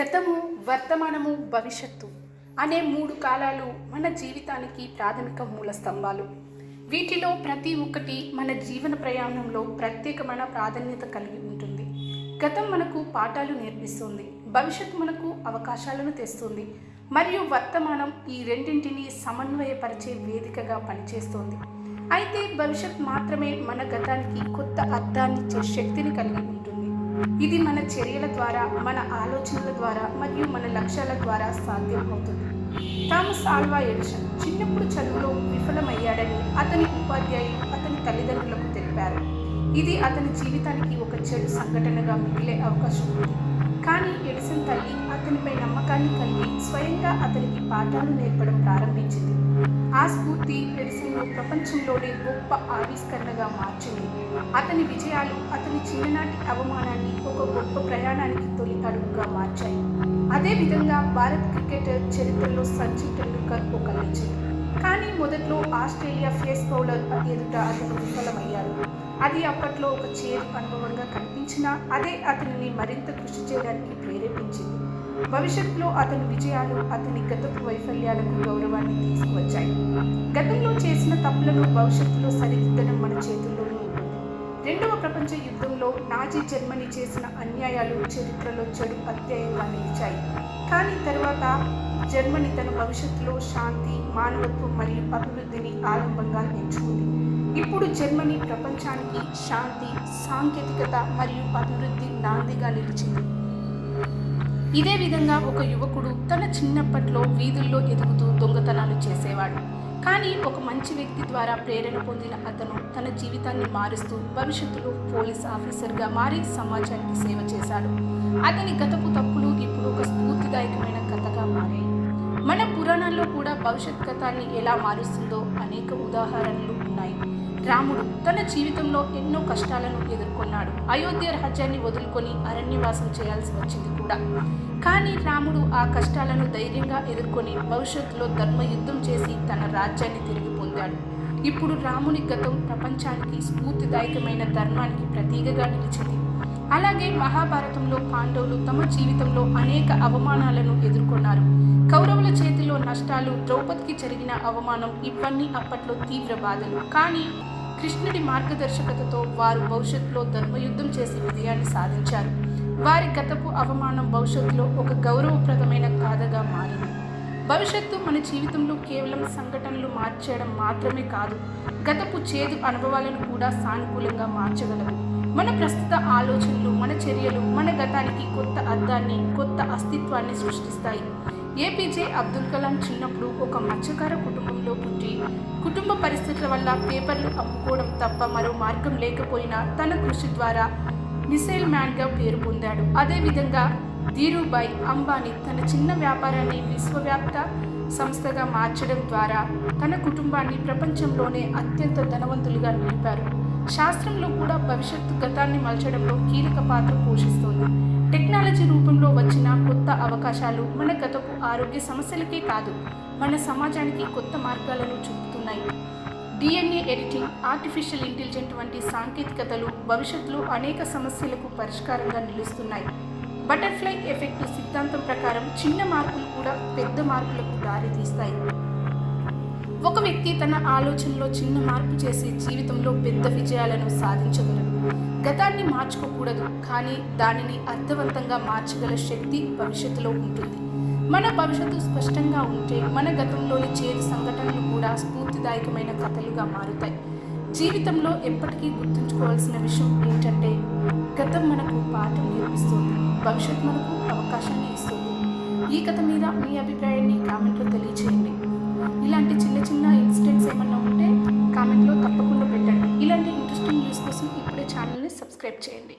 గతము వర్తమానము భవిష్యత్తు అనే మూడు కాలాలు మన జీవితానికి ప్రాథమిక మూల స్తంభాలు. వీటిలో ప్రతి ఒక్కటి మన జీవన ప్రయాణంలో ప్రత్యేకమైన ప్రాధాన్యత కలిగి ఉంటుంది. గతం మనకు పాఠాలు నేర్పిస్తుంది. భవిష్యత్తు మనకు అవకాశాలను తెస్తుంది. మరియు వర్తమానం ఈ రెండింటిని సమన్వయపరిచే వేదికగా పనిచేస్తుంది. అయితే భవిష్యత్ మాత్రమే మన గతానికి కొత్త అర్థాన్నిచ్చే శక్తిని కలిగి ఉంటుంది ఇది మన చర్యల ద్వారా మన ఆలోచనల ద్వారా మరియు మన లక్ష్యాల ద్వారా సాధ్యం అవుతుంది థామస్ ఆల్వా ఎడిషన్ చిన్నప్పుడు చదువులో విఫలమయ్యాడని అతని ఉపాధ్యాయులు అతని తల్లిదండ్రులకు తెలిపారు. ఇది అతని జీవితానికి ఒక చెడు సంఘటనగా మిగిలే అవకాశం ఉంది. కానీ ఎడిసన్ తల్లి అతనిపై నమ్మకాన్ని కలిగి స్వయంగా అతనికి పాఠాలు నేర్పడం ప్రారంభించింది. ఆ స్ఫూర్తి ఎడిసన్ను ప్రపంచంలోనే గొప్ప ఆవిష్కరణగా మార్చింది. అతని విజయాలు అతని చిన్ననాటి అవమానాన్ని ఒక గొప్ప ప్రయాణానికి తొలి అడుగుగా మార్చాయి. అదేవిధంగా భారత్ క్రికెటర్ చరిత్రలో సచిన్ టెండూల్కర్ ఒక లెజెండ్ కానీ మొదట్లో ఆస్ట్రేలియా ఫేస్ బౌలర్ ఎదుట అతను విఫలమయ్యారు అది అప్పట్లో ఒక చేరు అనుభవంగా కనిపించినా అదే అతనిని మరింత కృషి చేయడానికి ప్రేరేపించింది. భవిష్యత్తులో అతని విజయాలు అతని గతపు వైఫల్యాలకు గౌరవాన్ని తీసుకువచ్చాయి. గతంలో చేసిన తప్పులను భవిష్యత్తులో సరిదిద్దడం మన చేతుల్లోనే ఉంటుంది రెండవ ప్రపంచ యుద్ధంలో నాజీ జర్మనీ చేసిన అన్యాయాలు చరిత్రలో చెడు అధ్యాయంగా నిలిచాయి. కానీ తర్వాత జర్మనీ తన భవిష్యత్తులో శాంతి మానవత్వం మరియు అభివృద్ధిని ఆరంభంగా ఎంచుకుంది. ఇప్పుడు జర్మనీ ప్రపంచానికి శాంతి సాంకేతికత మరియు అభివృద్ధి నాందిగా నిలిచింది. ఇదే విధంగా ఒక యువకుడు తన చిన్నప్పట్లో వీధుల్లో ఎదుగుతూ దొంగతనాలు చేసేవాడు. కానీ ఒక మంచి వ్యక్తి ద్వారా ప్రేరణ పొందిన అతను తన జీవితాన్ని మారుస్తూ భవిష్యత్తులో పోలీస్ ఆఫీసర్గా మారి సమాజానికి సేవ చేశాడు. అతని గతపు తప్పులు ఇప్పుడు ఒక స్ఫూర్తిదాయకమైన కథగా మారాయి. మన పురాణాల్లో కూడా భవిష్యత్ గతాన్ని ఎలా మారుస్తుందో అనేక ఉదాహరణలు ఉన్నాయి. రాముడు తన జీవితంలో ఎన్నో కష్టాలను ఎదుర్కొన్నాడు. అయోధ్య రాజ్యాన్ని వదులుకొని అరణ్యవాసం చేయాల్సి వచ్చింది కూడా. కానీ రాముడు ఆ కష్టాలను ధైర్యంగా ఎదుర్కొని భవిష్యత్తులో ధర్మయుద్ధం చేసి తన రాజ్యాన్ని తిరిగి పొందాడు. ఇప్పుడు రాముని గతం ప్రపంచానికి స్ఫూర్తిదాయకమైన ధర్మానికి ప్రతీకగా నిలిచింది. అలాగే మహాభారతంలో పాండవులు తమ జీవితంలో అనేక అవమానాలను ఎదుర్కొన్నారు. కౌరవుల చేతిలో నష్టాలు ద్రౌపదికి జరిగిన అవమానం ఇవన్నీ అప్పట్లో తీవ్ర బాధలు. కానీ కృష్ణుడి మార్గదర్శకతతో వారు భవిష్యత్తులో ధర్మయుద్ధం చేసి విజయాన్ని సాధించారు. వారి గతపు అవమానం భవిష్యత్తులో ఒక గౌరవప్రదమైన గాథగా మారింది. భవిష్యత్తు మన జీవితంలో కేవలం సంఘటనలు మార్చేయడం మాత్రమే కాదు గతపు చేదు అనుభవాలను కూడా సానుకూలంగా మార్చగలవు మన ప్రస్తుత ఆలోచనలు మన చర్యలు మన గతానికి కొత్త అర్థాన్ని కొత్త అస్తిత్వాన్ని సృష్టిస్తాయి. ఏపీజే అబ్దుల్ కలాం చిన్నప్పుడు ఒక మత్స్యకార కుటుంబంలో పుట్టి కుటుంబ పరిస్థితుల వల్ల పేపర్లు అమ్ముకోవడం తప్ప మరో మార్గం లేకపోయినా తన కృషి ద్వారా మిసైల్ మ్యాన్గా పేరు పొందాడు. అదేవిధంగా ధీరుభాయ్ అంబానీ తన చిన్న వ్యాపారాన్ని విశ్వవ్యాప్త సంస్థగా మార్చడం ద్వారా తన కుటుంబాన్ని ప్రపంచంలోనే అత్యంత ధనవంతులుగా నిలిపారు. శాస్త్రంలో కూడా భవిష్యత్తు గతాన్ని మలచడంలో కీలక పాత్ర పోషిస్తుంది. టెక్నాలజీ వచ్చిన కొత్త అవకాశాలు మన గతపు ఆరోగ్య సమస్యలకే కాదు మన సమాజానికి కొత్త మార్గాలను చూపుతున్నాయి. డిఎన్ఏ ఎడిటింగ్ ఆర్టిఫిషియల్ ఇంటెలిజెంట్ వంటి సాంకేతికతలు భవిష్యత్తులో అనేక సమస్యలకు పరిష్కారంగా నిలుస్తున్నాయి. బటర్ఫ్లై ఎఫెక్ట్ సిద్ధాంతం ప్రకారం చిన్న మార్పులు కూడా పెద్ద మార్పులకు దారితీస్తాయి. ఒక వ్యక్తి తన ఆలోచనలో చిన్న మార్పు చేసి జీవితంలో పెద్ద విజయాలను సాధించగలడు. గతాన్ని మార్చుకోకూడదు కానీ దానిని అర్థవంతంగా మార్చగల శక్తి భవిష్యత్తులో ఉంటుంది. మన భవిష్యత్తు స్పష్టంగా ఉంటే మన గతంలోని చేదు సంఘటనలు కూడా స్ఫూర్తిదాయకమైన కథలుగా మారుతాయి. జీవితంలో ఎప్పటికీ గుర్తుంచుకోవాల్సిన విషయం ఏంటంటే గతం మనకు పాఠం నేర్పిస్తుంది భవిష్యత్ మనకు అవకాశాన్ని ఇస్తుంది. ఈ కథ మీద మీ అభిప్రాయాన్ని కామెంట్లో తెలియచేయండి. సబ్స్క్రైబ్ చేయండి